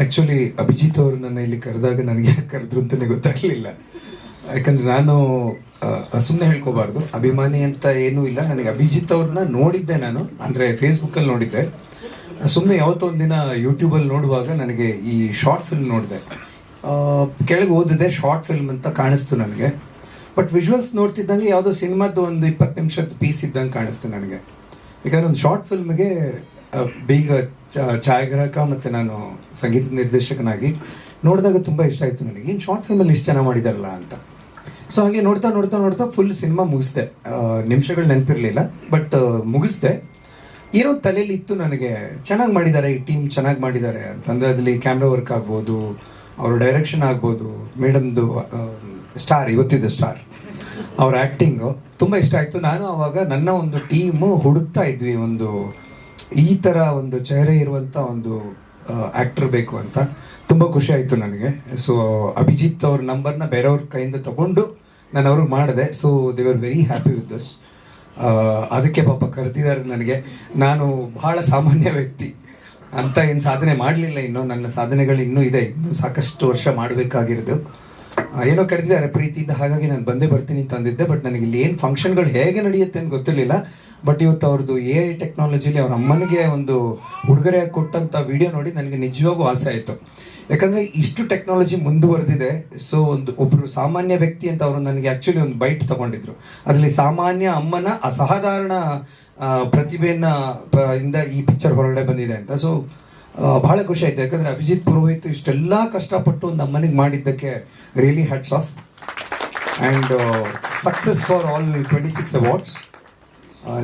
ಆ್ಯಕ್ಚುಲಿ ಅಭಿಜಿತ್ ಅವರು ನನ್ನ ಇಲ್ಲಿ ಕರೆದಾಗ ನನಗೆ ಕರೆದ್ರು ಅಂತಲೇ ಗೊತ್ತಾಗ್ಲಿಲ್ಲ. ಯಾಕಂದ್ರೆ ನಾನು ಸುಮ್ಮನೆ ಹೇಳ್ಕೋಬಾರ್ದು. ಅಭಿಮಾನಿ ಅಂತ ಏನೂ ಇಲ್ಲ. ನನಗೆ ಅಭಿಜಿತ್ ಅವ್ರನ್ನ ನೋಡಿದ್ದೆ ನಾನು. ಅಂದರೆ ಫೇಸ್ಬುಕ್ಕಲ್ಲಿ ನೋಡಿದ್ದೆ. ಸುಮ್ಮನೆ ಯಾವತ್ತೋ ಒಂದಿನ ಯೂಟ್ಯೂಬಲ್ಲಿ ನೋಡುವಾಗ ನನಗೆ ಈ ಶಾರ್ಟ್ ಫಿಲ್ಮ್ ನೋಡಿದೆ. ಕೆಳಗೆ ಓದಿದೆ ಶಾರ್ಟ್ ಫಿಲ್ಮ್ ಅಂತ ಕಾಣಿಸ್ತು ನನಗೆ. ಬಟ್ ವಿಜುವಲ್ಸ್ ನೋಡ್ತಿದ್ದಂಗೆ ಯಾವುದೋ ಸಿನಿಮಾದ ಒಂದು ಇಪ್ಪತ್ತು ನಿಮಿಷದ ಪೀಸ್ ಇದ್ದಂಗೆ ಕಾಣಿಸ್ತು ನನಗೆ. ಯಾಕಂದ್ರೆ ಒಂದು ಶಾರ್ಟ್ ಫಿಲ್ಮ್ಗೆ ಬೀಗ ಛಾಯಾಗ್ರಾಹಕ ಮತ್ತು ನಾನು ಸಂಗೀತ ನಿರ್ದೇಶಕನಾಗಿ ನೋಡಿದಾಗ ತುಂಬ ಇಷ್ಟ ಆಯಿತು ನನಗೆ. ಈ ಶಾರ್ಟ್ ಫಿಲ್ಮಲ್ಲಿ ಇಷ್ಟು ಜನ ಮಾಡಿದಾರಲ್ಲ ಅಂತ. ಸೊ ಹಾಗೆ ನೋಡ್ತಾ ನೋಡ್ತಾ ನೋಡ್ತಾ ಫುಲ್ ಸಿನಿಮಾ ಮುಗಿಸ್ದೆ. ನಿಮಿಷಗಳು ನೆನಪಿರಲಿಲ್ಲ ಬಟ್ ಮುಗಿಸ್ದೆ. ಏನೋ ತಲೆಯಲ್ಲಿ ಇತ್ತು ನನಗೆ. ಚೆನ್ನಾಗಿ ಮಾಡಿದ್ದಾರೆ ಈ ಟೀಮ್ ಚೆನ್ನಾಗಿ ಮಾಡಿದ್ದಾರೆ. ಅಂತಂದರೆ ಅದರಲ್ಲಿ ಕ್ಯಾಮ್ರಾ ವರ್ಕ್ ಆಗ್ಬೋದು, ಅವ್ರ ಡೈರೆಕ್ಷನ್ ಆಗ್ಬೋದು. ಮೇಡಮ್ದು ಸ್ಟಾರ್ ಇವತ್ತಿದ್ದು ಸ್ಟಾರ್ ಅವ್ರ ಆ್ಯಕ್ಟಿಂಗು ತುಂಬ ಇಷ್ಟ ಆಯಿತು. ನಾನು ಆವಾಗ ನನ್ನ ಒಂದು ಟೀಮು ಹುಡುಕ್ತಾ ಇದ್ವಿ. ಒಂದು ಈ ಥರ ಒಂದು ಚೆಹರೆ ಇರುವಂಥ ಒಂದು ಆ್ಯಕ್ಟ್ರ್ ಬೇಕು ಅಂತ. ತುಂಬ ಖುಷಿ ಆಯಿತು ನನಗೆ. ಸೊ ಅಭಿಜಿತ್ ಅವ್ರ ನಂಬರ್ನ ಬೇರೆಯವ್ರ ಕೈಯಿಂದ ತಗೊಂಡು ನಾನು ಅವ್ರಿಗೆ ಮಾಡಿದೆ. So they are very happy with this ಅದಕ್ಕೆ ಪಾಪ ಕರೆದಿದ್ದಾರೆ ನನಗೆ. ನಾನು ಬಹಳ ಸಾಮಾನ್ಯ ವ್ಯಕ್ತಿ. ಅಂತ ಏನು ಸಾಧನೆ ಮಾಡಲಿಲ್ಲ ಇನ್ನು. ನನ್ನ ಸಾಧನೆಗಳು ಇನ್ನೂ ಇದೆ. ಇನ್ನೂ ಸಾಕಷ್ಟು ವರ್ಷ ಮಾಡಬೇಕಾಗಿರೋದು. ಏನೋ ಕರೆದಿದ್ದಾರೆ. ಪ್ರೀತಿಯಿಂದ ಹಾಗಾಗಿ ನಾನು ಬಂದೇ ಬರ್ತೀನಿ ಅಂತ ಬಟ್ ನನಗೆ ಇಲ್ಲಿ ಏನು ಫಂಕ್ಷನ್ಗಳು ಹೇಗೆ ನಡೆಯುತ್ತೆ ಅಂತ ಗೊತ್ತಿರಲಿಲ್ಲ. ಬಟ್ ಇವತ್ತು ಅವ್ರದ್ದು ಎ ಐ ಟೆಕ್ನಾಲಜಿಲಿ ಅವ್ರ ಅಮ್ಮನಿಗೆ ಒಂದು ಉಡುಗೊರೆ ಕೊಟ್ಟಂಥ ವಿಡಿಯೋ ನೋಡಿ ನನಗೆ ನಿಜವಾಗೂ ಆಸೆ ಆಯಿತು. ಯಾಕಂದರೆ ಇಷ್ಟು ಟೆಕ್ನಾಲಜಿ ಮುಂದುವರೆದಿದೆ ಸೊ ಒಂದು ಒಬ್ಬರು ಸಾಮಾನ್ಯ ವ್ಯಕ್ತಿ ಅಂತ ಅವರು ನನಗೆ ಆ್ಯಕ್ಚುಲಿ ಒಂದು ಬೈಟ್ ತಗೊಂಡಿದ್ರು. ಅದರಲ್ಲಿ ಸಾಮಾನ್ಯ ಅಮ್ಮನ ಅಸಾಧಾರಣ ಪ್ರತಿಭೆಯನ್ನ ಇಂದ ಈ ಪಿಕ್ಚರ್ ಹೊರಗಡೆ ಬಂದಿದೆ ಅಂತ. ಸೊ ಬಹಳ ಖುಷಿ ಆಯ್ತು. ಯಾಕಂದ್ರೆ ಅಭಿಜಿತ್ ಪುರೋಹಿತ್ ಇಷ್ಟೆಲ್ಲ ಕಷ್ಟಪಟ್ಟು ಒಂದು ಅಮ್ಮನಿಗೆ ಮಾಡಿದ್ದಕ್ಕೆ really hats off and success for all twenty six awards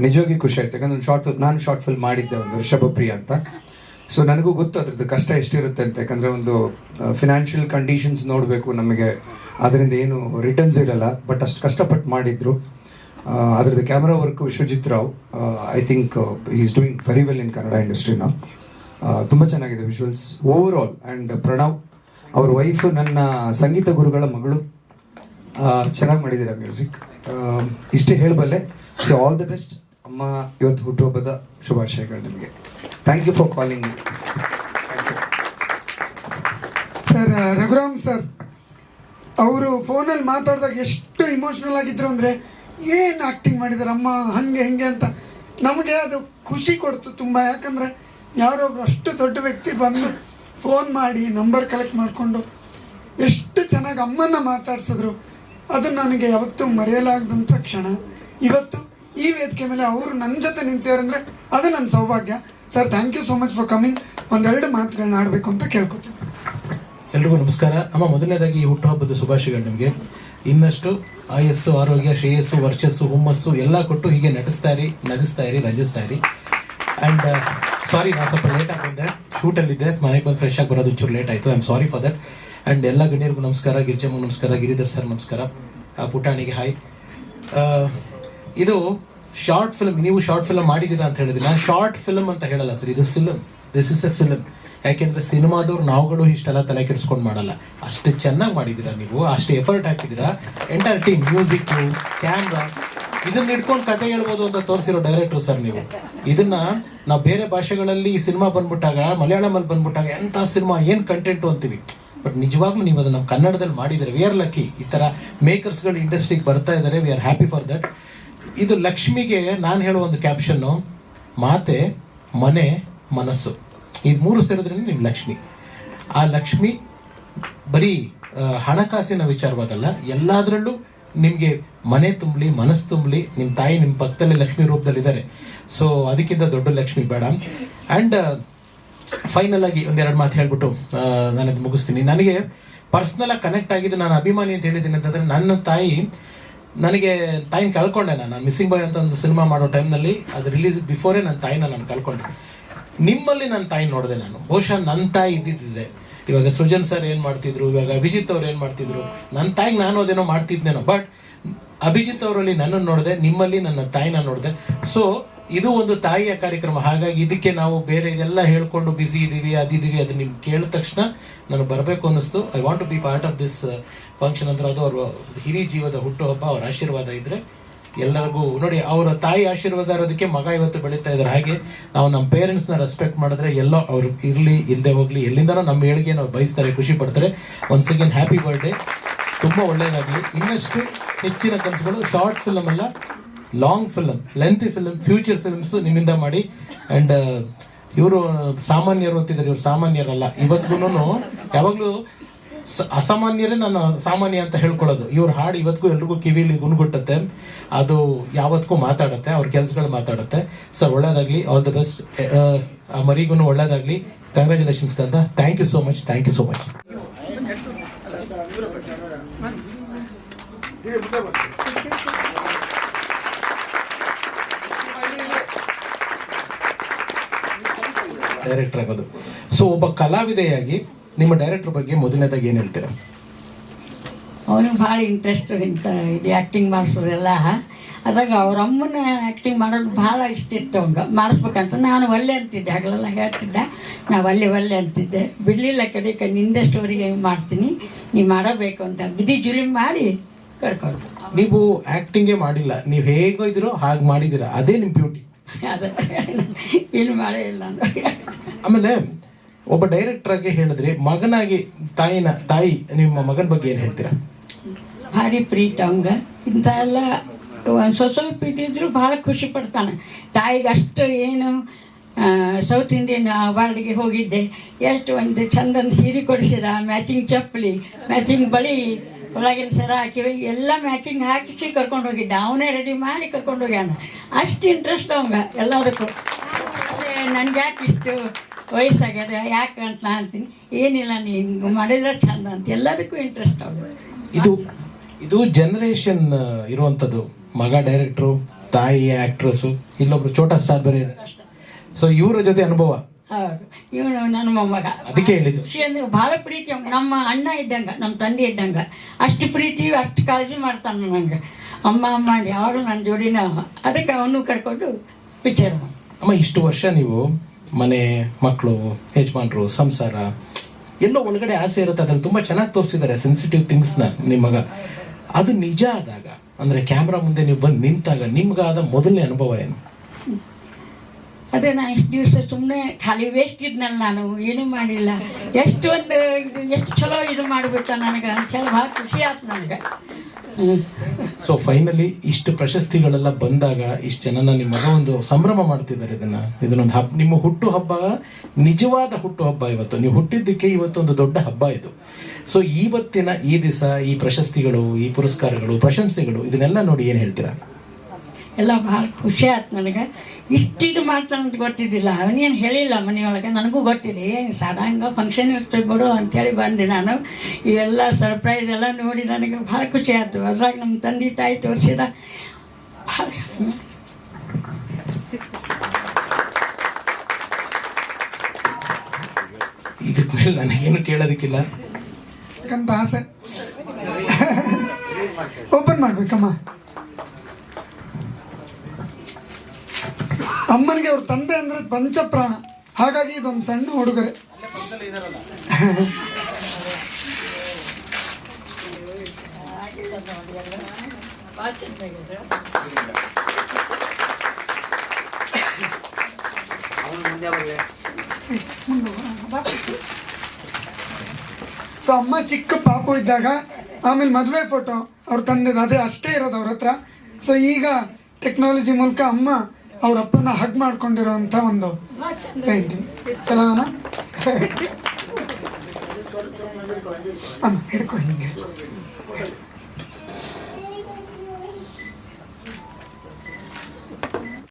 ನಿಜವಾಗಿ ಖುಷಿ ಆಯ್ತು. ಯಾಕಂದ್ರೆ ಶಾರ್ಟ್ ನಾನು ಶಾರ್ಟ್ ಫಿಲ್ಮ್ ಮಾಡಿದ್ದೆ ಒಂದು ಋಷಭಪ್ರಿಯ ಅಂತ. ಸೊ ನನಗೂ ಗೊತ್ತು ಅದ್ರದ್ದು ಕಷ್ಟ ಎಷ್ಟಿರುತ್ತೆ ಅಂತ. ಯಾಕಂದರೆ ಒಂದು ಫಿನಾನ್ಷಿಯಲ್ ಕಂಡೀಷನ್ಸ್ ನೋಡಬೇಕು ನಮಗೆ. ಅದರಿಂದ ಏನು ರಿಟರ್ನ್ಸ್ ಇರಲ್ಲ. ಬಟ್ ಅಷ್ಟು ಕಷ್ಟಪಟ್ಟು ಮಾಡಿದ್ರು. ಅದರದ್ದು camera work Vishwajit Rao I think is doing very well in Kannada ಇಂಡಸ್ಟ್ರಿನ ತುಂಬ ಚೆನ್ನಾಗಿದೆ visuals over all and Pranav ಅವ್ರ ವೈಫ್ ನನ್ನ ಸಂಗೀತ ಗುರುಗಳ ಮಗಳು ಚೆನ್ನಾಗಿ ಮಾಡಿದ್ದೀರಾ ಮ್ಯೂಸಿಕ್ ಇಷ್ಟೇ ಹೇಳಬಲ್ಲೆ. ಸೊ ಆಲ್ ದ ಬೆಸ್ಟ್ ಅಮ್ಮ, ಇವತ್ತು ಹುಟ್ಟುಹಬ್ಬದ ಶುಭಾಶಯಗಳು ನಿಮಗೆ. Thank you for calling sir Raghuram sir ಅವರು ಫೋನಲ್ಲಿ ಮಾತಾಡಿದಾಗ ಎಷ್ಟು ಇಮೋಷ್ನಲ್ ಆಗಿದ್ರು ಅಂದರೆ, ಏನು ಆ್ಯಕ್ಟಿಂಗ್ ಮಾಡಿದ್ದಾರೆ ಅಮ್ಮ, ಹಾಗೆ, ಹಿಂಗೆ ಅಂತ ನಮಗೆ ಅದು ಖುಷಿ ಕೊಡ್ತು ತುಂಬ. ಯಾಕಂದರೆ ಯಾರೊಬ್ರು ಅಷ್ಟು ದೊಡ್ಡ ವ್ಯಕ್ತಿ ಬಂದು ಫೋನ್ ಮಾಡಿ ನಂಬರ್ ಕಲೆಕ್ಟ್ ಮಾಡಿಕೊಂಡು ಎಷ್ಟು ಚೆನ್ನಾಗಿ ಅಮ್ಮನ್ನ ಮಾತಾಡ್ಸಿದ್ರು, ಅದು ನನಗೆ ಯಾವತ್ತೂ ಮರೆಯಲಾಗದಂಥ ಕ್ಷಣ. ಇವತ್ತು ಈ ವೇದಿಕೆ ಮೇಲೆ ಅವರು ನನ್ನ ಜೊತೆ ನಿಂತಿದ್ದಾರೆ ಅಂದರೆ ಅದು ನನ್ನ ಸೌಭಾಗ್ಯ. Sir thank you so much for coming ಒಂದೆರಡು ಮಾತುಗಳನ್ನ ಆಡಬೇಕು ಅಂತ ಕೇಳ್ಕೊತೀನಿ. ಎಲ್ರಿಗೂ ನಮಸ್ಕಾರ. ಅಮ್ಮ ಮೊದಲನೇದಾಗಿ ಈ ಹುಟ್ಟುಹಬ್ಬದ ಶುಭಾಶಯಗಳು ನಿಮಗೆ. ಇನ್ನಷ್ಟು ಆಯಸ್ಸು, ಆರೋಗ್ಯ, ಶ್ರೇಯಸ್ಸು, ವರ್ಚಸ್ಸು, ಹುಮ್ಮಸ್ಸು ಎಲ್ಲ ಕೊಟ್ಟು ಹೀಗೆ ನಟಿಸ್ತಾ ಇರಿ, ನಗಿಸ್ತಾ ಇರಿ, ರಂಜಿಸ್ತಾ ಇರಿ. ಆ್ಯಂಡ್ ಸಾರಿ ನಾನು ಸ್ವಲ್ಪ ಲೇಟ್ ಆಗಿದ್ದೆ ಶೂಟಲ್ಲಿದ್ದೆ ಮನೆಗೆ ಬಂದು ಫ್ರೆಶ್ ಆಗಿ ಬರೋದು ಒಂಚೂರು ಲೇಟ್ ಆಯಿತು. I am sorry for that and ಎಲ್ಲ ಗಣ್ಯರಿಗೂ ನಮಸ್ಕಾರ. ಗಿರಿಜಮ್ಮ ನಮಸ್ಕಾರ. ಗಿರಿಧರ್ ಸರ್ ನಮಸ್ಕಾರ. ಪುಟಾಣಿಗೆ ಹಾಯ್ ಇದು ಶಾರ್ಟ್ ಫಿಲ್ಮ್ ನೀವು ಶಾರ್ಟ್ ಫಿಲ್ಮ್ ಮಾಡಿದ್ದೀರಾ ಅಂತ ಹೇಳಿದ್ರಿ ನಾನು ಶಾರ್ಟ್ ಫಿಲ್ಮ್ ಅಂತ ಹೇಳಲ್ಲ ಸರ್ ಇದು film this is a film ಯಾಕೆಂದ್ರೆ ಸಿನಿಮಾದವ್ರು ನಾವುಗಳು ಇಷ್ಟೆಲ್ಲ ತಲೆ ಕೆಡಿಸ್ಕೊಂಡು ಮಾಡಲ್ಲ. ಅಷ್ಟು ಚೆನ್ನಾಗಿ ಮಾಡಿದ್ದೀರಾ ನೀವು, ಅಷ್ಟು ಎಫರ್ಟ್ ಹಾಕಿದ್ದೀರಾ. ಎಂಟರ್ ಟೀಮ್ ಮ್ಯೂಸಿಕ್ ಕ್ಯಾಮ್ರಾ ಇದನ್ನ ಇಟ್ಕೊಂಡು ಕತೆ ಹೇಳ್ಬೋದು ಅಂತ ತೋರಿಸಿರೋ ಡೈರೆಕ್ಟರ್ ಸರ್ ನೀವು. ಇದನ್ನ ನಾವು ಬೇರೆ ಭಾಷೆಗಳಲ್ಲಿ ಈ ಸಿನಿಮಾ ಬಂದ್ಬಿಟ್ಟಾಗ ಮಲಯಾಳಮಲ್ಲಿ ಬಂದ್ಬಿಟ್ಟಾಗ ಎಂಥ ಸಿನಿಮಾ ಏನು ಕಂಟೆಂಟು ಅಂತೀವಿ. ಬಟ್ ನಿಜವಾಗ್ಲೂ ನೀವು ಅದನ್ನ ನಮ್ಮ ಕನ್ನಡದಲ್ಲಿ ಮಾಡಿದರೆ ವಿ ಆರ್ ಲಕ್ಕಿ ಈ ಥರ ಮೇಕರ್ಸ್ಗಳು ಇಂಡಸ್ಟ್ರಿಗೆ ಬರ್ತಾ ಇದ್ದಾರೆ we are happy for that ಇದು ಲಕ್ಷ್ಮಿಗೆ ನಾನು ಹೇಳೋ ಒಂದು ಕ್ಯಾಪ್ಷನ್ನು ಮಾತೆ, ಮನೆ, ಮನಸ್ಸು. ಇದು ಮೂರು ಸೇರಿದ್ರೆ ನಿಮ್ಮ ಲಕ್ಷ್ಮಿ. ಆ ಲಕ್ಷ್ಮಿ ಬರೀ ಹಣಕಾಸಿನ ವಿಚಾರವಾಗಲ್ಲ, ಎಲ್ಲದರಲ್ಲೂ ನಿಮಗೆ ಮನೆ ತುಂಬಲಿ, ಮನಸ್ಸು ತುಂಬಲಿ ನಿಮ್ಮ ತಾಯಿ ನಿಮ್ಮ ಪಕ್ಕದಲ್ಲಿ ಲಕ್ಷ್ಮಿ ರೂಪದಲ್ಲಿದ್ದಾರೆ. ಸೊ ಅದಕ್ಕಿಂತ ದೊಡ್ಡ ಲಕ್ಷ್ಮಿ ಬೇಡ. ಆ್ಯಂಡ್ ಫೈನಲ್ ಆಗಿ ಒಂದೆರಡು ಮಾತು ಹೇಳ್ಬಿಟ್ಟು ನಾನು ಇದು ಮುಗಿಸ್ತೀನಿ. ನನಗೆ ಪರ್ಸ್ನಲಾಗಿ ಕನೆಕ್ಟ್ ಆಗಿದ್ದು ನಾನು ಅಭಿಮಾನಿ ಅಂತ ಹೇಳಿದ್ದೀನಿ ಅಂತಂದ್ರೆ ನನ್ನ ತಾಯಿ ನನಗೆ ತಾಯಿನ ಕಳ್ಕೊಂಡೆ ನಾನು. ಮಿಸ್ಸಿಂಗ್ ಬಾಯ್ ಅಂತ ಒಂದು ಸಿನಿಮಾ ಮಾಡೋ ಟೈಮ್ನಲ್ಲಿ ಅದು ರಿಲೀಸ್ ಬಿಫೋರೇ ನನ್ನ ತಾಯಿನ ನಾನು ಕಳ್ಕೊಂಡೆ. ನಿಮ್ಮಲ್ಲಿ ನನ್ನ ತಾಯಿ ನೋಡಿದೆ ನಾನು. ಬಹುಶಃ ನನ್ನ ತಾಯಿ ಇದ್ದಿದ್ದಿದ್ರೆ ಇವಾಗ ಸೃಜನ್ ಸರ್ ಏನು ಮಾಡ್ತಿದ್ರು? ಇವಾಗ ಅಭಿಜಿತ್ ಅವ್ರು ಏನು ಮಾಡ್ತಿದ್ರು? ನನ್ನ ತಾಯಿಗೆ ನಾನು ಅದೇನೋ ಮಾಡ್ತಿದ್ದೇನೋ ಬಟ್ ಅಭಿಜಿತ್ ಅವರಲ್ಲಿ ನನ್ನನ್ನು ನೋಡಿದೆ, ನಿಮ್ಮಲ್ಲಿ ನನ್ನ ತಾಯಿನ ನೋಡಿದೆ. ಸೊ ಇದು ಒಂದು ತಾಯಿಯ ಕಾರ್ಯಕ್ರಮ. ಹಾಗಾಗಿ ಇದಕ್ಕೆ ನಾವು ಬೇರೆ ಇದೆಲ್ಲ ಹೇಳ್ಕೊಂಡು ಬಿಸಿ ಇದ್ದೀವಿ ಅದಿದ್ದೀವಿ ಅದು ನಿಮ್ಗೆ ಕೇಳಿದ ತಕ್ಷಣ ನನಗೆ ಬರಬೇಕು ಅನ್ನಿಸ್ತು. I want to be part of this function ಅಂದ್ರೆ ಅದು ಅವ್ರ ಹಿರಿ ಜೀವದ ಹುಟ್ಟುಹಬ್ಬ, ಅವ್ರ ಆಶೀರ್ವಾದ ಇದ್ರೆ ಎಲ್ಲರಿಗೂ. ನೋಡಿ, ಅವರ ತಾಯಿ ಆಶೀರ್ವಾದ ಇರೋದಕ್ಕೆ ಮಗ ಇವತ್ತು ಬೆಳೀತಾ ಇದ್ದಾರೆ. ಹಾಗೆ ನಾವು ನಮ್ಮ ಪೇರೆಂಟ್ಸ್ನ ರೆಸ್ಪೆಕ್ಟ್ ಮಾಡಿದ್ರೆ ಎಲ್ಲೋ ಅವರು ಇರಲಿ ಇಲ್ಲದೆ ಹೋಗ್ಲಿ, ಎಲ್ಲಿಂದನೋ ನಮ್ಮ ಏಳಿಗೆ ನಾವು ಬಯಸ್ತಾರೆ, ಖುಷಿ ಪಡ್ತಾರೆ. ಒನ್ಸ್ ಅಗೇನ್ ಹ್ಯಾಪಿ ಬರ್ಡೇ ತುಂಬ ಒಳ್ಳೆಯದಾಗಲಿ ಇನ್ನಷ್ಟು ಹೆಚ್ಚಿನ ಕನಸುಗಳು. ಶಾರ್ಟ್ ಫಿಲಮ್ ಅಲ್ಲ long film lengthy film future films ನಿಮ್ಮಿಂದ ಮಾಡಿ. ಆ್ಯಂಡ್ ಇವರು ಸಾಮಾನ್ಯರು ಅಂತಿದ್ದಾರೆ, ಇವರು ಸಾಮಾನ್ಯರಲ್ಲ. ಇವತ್ತಿಗೂ ಯಾವಾಗಲೂ ಅಸಾಮಾನ್ಯರೇ ನಾನು ಸಾಮಾನ್ಯ ಅಂತ ಹೇಳ್ಕೊಳ್ಳೋದು. ಇವ್ರ ಹಾಡು ಇವತ್ತಿಗೂ ಎಲ್ರಿಗೂ ಕಿವಿಲಿ ಗುಣಗುಟ್ಟತ್ತೆ. ಅದು ಯಾವತ್ತಿಗೂ ಮಾತಾಡುತ್ತೆ, ಅವ್ರ ಕೆಲಸಗಳು ಮಾತಾಡುತ್ತೆ. ಸರ್ ಒಳ್ಳೇದಾಗಲಿ ಆಲ್ ದ ಬೆಸ್ಟ್ ಮರಿಗೂ ಒಳ್ಳೇದಾಗಲಿ. ಕಂಗ್ರ್ಯಾಚುಲೇಷನ್ಸ್ ಅಂತ thank you so much thank you so much director ಆಗೋದು. ಸೊ ಒಬ್ಬ ಕಲಾವಿದೆಯಾಗಿ ನಿಮ್ಮ ಡೈರೆಕ್ಟರ್ ಬಗ್ಗೆ ಮೊದಲನೇದಾಗಿ ಏನು ಹೇಳ್ತೀರಾ? ಅವನು ಭಾಳ ಇಂಟ್ರೆಸ್ಟ್ ಇಂಥ ಇದು ಆ್ಯಕ್ಟಿಂಗ್ ಮಾಡಿಸೋದೆಲ್ಲ ಅದಾಗ ಅವ್ರ ಅಮ್ಮನ ಆ್ಯಕ್ಟಿಂಗ್ ಮಾಡೋದು ಭಾಳ ಇಷ್ಟ ಇತ್ತು ಅವಂಗೆ. ಮಾಡಿಸ್ಬೇಕಂತ ನಾನು ಒಲ್ಲೆ ಅಂತಿದ್ದೆ. ಹಗಲೆಲ್ಲ ಹೇಳ್ತಿದ್ದೆ. ನಾವು ಒಲ್ಲೆ ಒಲ್ಲೆ ಅಂತಿದ್ದೆ. ಬಿಡಲಿಲ್ಲ ಕಡೆಗೆ ನಿಂದೆ ಸ್ಟೋರಿಗೆ ಮಾಡ್ತೀನಿ. ನೀವು ಮಾಡಬೇಕು ಅಂತ. ಬಿಡಿ ಜುಲಿಮ್ ಮಾಡಿ ಕರ್ಕೊಂಡು ನೀವು ಆ್ಯಕ್ಟಿಂಗೇ ಮಾಡಿಲ್ಲ. ನೀವು ಹೇಗೋ ಇದ್ರೋ ಹಾಗೆ ಮಾಡಿದ್ದೀರಾ ಅದೇ ನಿಮ್ಮ ಬ್ಯೂಟಿ ಅದು. ಇಲ್ಲ ಆಮೇಲೆ ಒಬ್ಬ ಡೈರೆಕ್ಟರ್ ಆಗಿ ಹೇಳಿದ್ರಿ ಮಗನಾಗಿ ತಾಯಿನ ತಾಯಿ ನಿಮ್ಮ ಮಗನ ಬಗ್ಗೆ ಏನು ಹೇಳ್ತೀರಾ? ಭಾರಿ ಪ್ರೀತಿ ಅವಂಗ ಇಂಥ ಎಲ್ಲ ಒಂದು ಸ್ವಲ್ಪ ಸ್ವಲ್ಪ ಇದ್ದಿದ್ರು ಭಾಳ ಖುಷಿ ಪಡ್ತಾನೆ. ತಾಯಿಗೆ ಅಷ್ಟು ಏನು ಸೌತ್ ಇಂಡಿಯನ್ ಅವಾರ್ಡ್ಗೆ ಹೋಗಿದ್ದೆ. ಎಷ್ಟು ಒಂದು ಚಂದನ ಸೀರೆ ಕೊಡಿಸಿದ ಮ್ಯಾಚಿಂಗ್ ಚಪ್ಪಲಿ ಮ್ಯಾಚಿಂಗ್ ಬಳಿ ಒಳಗಿನ ಸರ ಹಾಕಿವಿ ಎಲ್ಲ ಮ್ಯಾಚಿಂಗ್ ಹಾಕಿಸಿ ಕರ್ಕೊಂಡು ಹೋಗಿದ್ದ ಅವನೇ ರೆಡಿ ಮಾಡಿ ಕರ್ಕೊಂಡು ಹೋಗ್ಯಾನ ಅಷ್ಟು ಇಂಟ್ರೆಸ್ಟ್ ಅವಂಗ ಎಲ್ಲದಕ್ಕೂ. ನನ್ಗೆ ಯಾಕೆ ಇಷ್ಟು ವಯಸ್ಸಾಗ್ಯದ ಯಾಕೆ ಅಂತ ನಾ ಅಂತೀನಿ. ಏನಿಲ್ಲ ನೀ ಹಿಂಗೆ ಮಾಡಿದ್ರೆ ಚಂದ ಅಂತ ಎಲ್ಲದಕ್ಕೂ ಇಂಟ್ರೆಸ್ಟ್ ಅವ್ರು ಇದು ಇದು ಜನರೇಷನ್ ಇರುವಂಥದ್ದು ಮಗ ಡೈರೆಕ್ಟ್ರು ತಾಯಿ ಆಕ್ಟ್ರೆಸ್ಸು ಇಲ್ಲೊಬ್ರು ಛೋಟಾ ಸ್ಟಾರ್ ಬೇರೆ ಇದೆ. ಸೊ ಇವರ ಜೊತೆ ಅನುಭವ? ಹೌದು. ಇವನು ನನ್ನ ಮೊಮ್ಮಗ. ಅದಕ್ಕೆ ಹೇಳಿದ್ದು. ಖುಷಿ ಬಹಳ ಪ್ರೀತಿ. ಅವ್ನು. ನಮ್ಮ ಅಣ್ಣ ಇದ್ದಂಗ ನಮ್ಮ ತಂದೆ ಇದ್ದಂಗ. ಅಷ್ಟು ಪ್ರೀತಿ ಅಷ್ಟು ಕಾಳಜಿ ಮಾಡ್ತಾನೆ ನಂಗೆ ಅಮ್ಮ ಅಮ್ಮ ಅಂತ ಯಾವಾಗಲೂ ನನ್ನ ಜೋಡಿನ ಅವ. ಅದಕ್ಕೆ ಅವನು ಕರ್ಕೊಂಡು ಪಿಚರ್ ಮಾಡಿ. ಅಮ್ಮ ಇಷ್ಟು ವರ್ಷ ನೀವು ಮನೆ ಮಕ್ಕಳು ಯಜಮಾನ್ರು ಸಂಸಾರ ಎಲ್ಲೋ ಒಳಗಡೆ ಆಸೆ ಇರುತ್ತೆ. ಅದ್ರಲ್ಲಿ ತುಂಬ ಚೆನ್ನಾಗಿ ತೋರಿಸಿದ್ದಾರೆ ಸೆನ್ಸಿಟಿವ್ ಥಿಂಗ್ಸ್ನ ನಿಮಗ ಮಗ. ಅದು ನಿಜ ಆದಾಗ ಅಂದರೆ ಕ್ಯಾಮ್ರಾ ಮುಂದೆ ನೀವು ಬಂದು ನಿಂತಾಗ ನಿಮ್ಗಾದ ಮೊದಲನೇ ಅನುಭವ ಏನು? ಅದೇ ನಾ ಇಷ್ಟು ದಿವಸ ಸುಮ್ಮನೆ ಖಾಲಿ ವೇಸ್ಟ್ ಇದ್ನಲ್ಲ ನಾನು, ಏನೂ ಮಾಡಿಲ್ಲ. ಎಷ್ಟು ಒಂದು ಇದು, ಎಷ್ಟು ಚಲೋ ಇದು ಮಾಡಿಬಿಟ್ಟ ನನಗೆ ಅಂತೇಳಿ ಭಾಳ ಖುಷಿ ಆಯ್ತು ನನಗೆ. ಸೊ ಫೈನಲಿ ಇಷ್ಟು ಪ್ರಶಸ್ತಿಗಳೆಲ್ಲ ಬಂದಾಗ ಇಷ್ಟು ಜನನ ನಿಮ್ಮ ಮಗ ಒಂದು ಸಂಭ್ರಮ ಮಾಡ್ತಿದ್ದಾರೆ ಇದನ್ನ. ಇದನ್ನೊಂದು ಹಬ್ಬ ನಿಮ್ಮ ಹುಟ್ಟು ಹಬ್ಬ, ನಿಜವಾದ ಹುಟ್ಟು ಹಬ್ಬ ಇವತ್ತು. ನೀವು ಹುಟ್ಟಿದ್ದಕ್ಕೆ ಇವತ್ತೊಂದು ದೊಡ್ಡ ಹಬ್ಬ ಇದು. ಸೊ ಇವತ್ತಿನ ಈ ದಿವಸ ಈ ಪ್ರಶಸ್ತಿಗಳು, ಈ ಪುರಸ್ಕಾರಗಳು, ಪ್ರಶಂಸೆಗಳು, ಇದನ್ನೆಲ್ಲ ನೋಡಿ ಏನು ಹೇಳ್ತೀರಾ? ಎಲ್ಲ ಭಾಳ ಖುಷಿ ಆಯ್ತು ನನಗೆ. ಇಷ್ಟಿದು ಮಾಡ್ತಾನಂತ ಗೊತ್ತಿದ್ದಿಲ್ಲ. ಅವನೇನು ಹೇಳಿಲ್ಲ ಮನೆಯೊಳಗೆ. ನನಗೂ ಗೊತ್ತಿಲ್ಲ. ಏನು ಸಾಧಾಂಗ ಫಂಕ್ಷನ್ ಇರ್ತದೆ ಬಿಡು ಅಂಥೇಳಿ ಬಂದೆ ನಾನು. ಇವೆಲ್ಲ ಸರ್ಪ್ರೈಸ್ ಎಲ್ಲ ನೋಡಿ ನನಗೆ ಭಾಳ ಖುಷಿ ಆಯ್ತು. ಅದ್ರಾಗ ನಮ್ಮ ತಂದೆ ತಾಯಿ ತೋರಿಸಿದ ಭಾಳ ಇದಕ್ಕೆ ಮೇಲೆ ನನಗೇನು ಕೇಳೋದಕ್ಕಿಲ್ಲ. ಅಂತ ಆಸೆ. ಓಪನ್ ಮಾಡ್ಬೇಕಮ್ಮ. ಅಮ್ಮನಿಗೆ ಅವ್ರ ತಂದೆ ಅಂದ್ರೆ ಪಂಚಪ್ರಾಣ. ಹಾಗಾಗಿ ಇದೊಂದು ಸಣ್ಣ ಹುಡುಗರೆ ಸೊ ಅಮ್ಮ ಚಿಕ್ಕ ಪಾಪು ಇದ್ದಾಗ, ಆಮೇಲೆ ಮದುವೆ ಫೋಟೋ ಅವ್ರ ತಂದೆ ಅದೇ ಅಷ್ಟೇ ಇರೋದು ಅವ್ರ ಹತ್ರ. ಸೊ ಈಗ ಟೆಕ್ನಾಲಜಿ ಮೂಲಕ ಅಮ್ಮ ಅವ್ರ ಅಪ್ಪನ ಹಗ್ ಮಾಡ್ಕೊಂಡಿರೋಂಥ ಒಂದು ಪೇಂಟಿಂಗ್ ಚಲೋನ ಹಿಡ್ಕೊ ಹಿಂಗೆ.